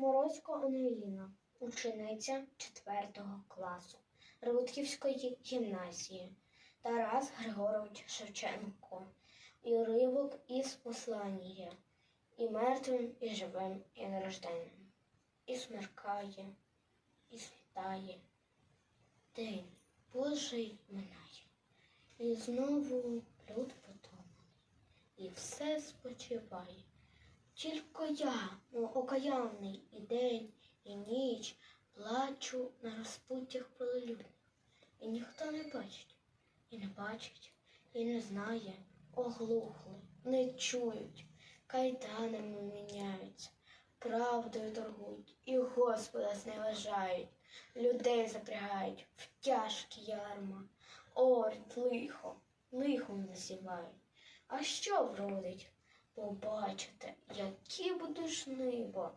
Морозько Ангеліна, учениця 4 класу Рудківської гімназії. Тарас Григорович Шевченко. Уривок із послання. І мертвим, і живим, і нерожденним. І смеркає, і світає. День Божий минає. І знову люд потомлений, і все спочиває. Тільки я, мов окаянний, і день, і ніч плачу на розпуттях пролелюдних. І ніхто не бачить, і не бачить, і не знає, оглухли, не чують, кайданами міняються, правдою торгують, і Господа зневажають, людей запрягають в тяжкі ярма, орд лихо, лихом засівають. А що вродить? Побачите, які будуть жниво.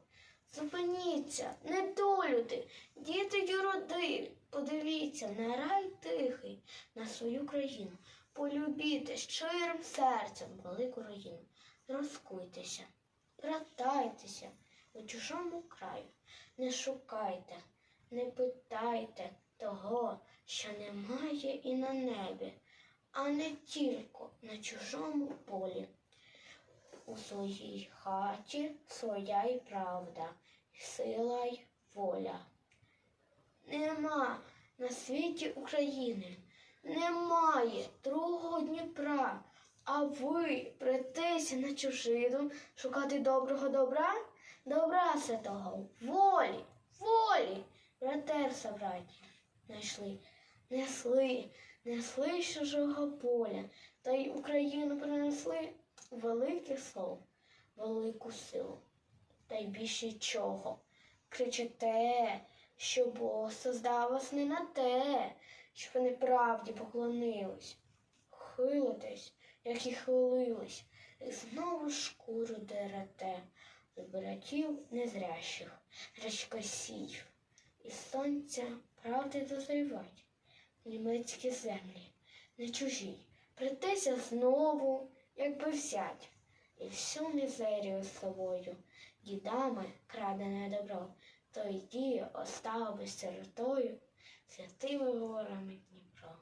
Зупиніться, недолюди, діти й роди. Подивіться на рай тихий, на свою країну. Полюбіте щирим серцем велику родину. Розкуйтеся, братайтеся у чужому краю. Не шукайте, не питайте того, що немає і на небі, а не тільки на чужому полі. У своїй хаті своя й правда, сила й воля. Нема на світі України, немає другого Дніпра, а ви притеся на чужину шукати доброго добра, добра святого, волі, волі, братерса браті, знайшли, несли, несли чужого поля, та й Україну принесли великих слов, велику силу, та й більше чого. Кричите, що Бог создав вас не на те, щоб ви неправді поклонились. Хилитесь, як і хилились, і знову шкуру дерете з братів незрящих, речкосіїв, і сонця правди дозрівать, німецькі землі, не чужі, притеся знову, якби взять, і всю мізерію з собою, дідами крадене добро, то й дію остав би сиротою, святими горами Дніпра.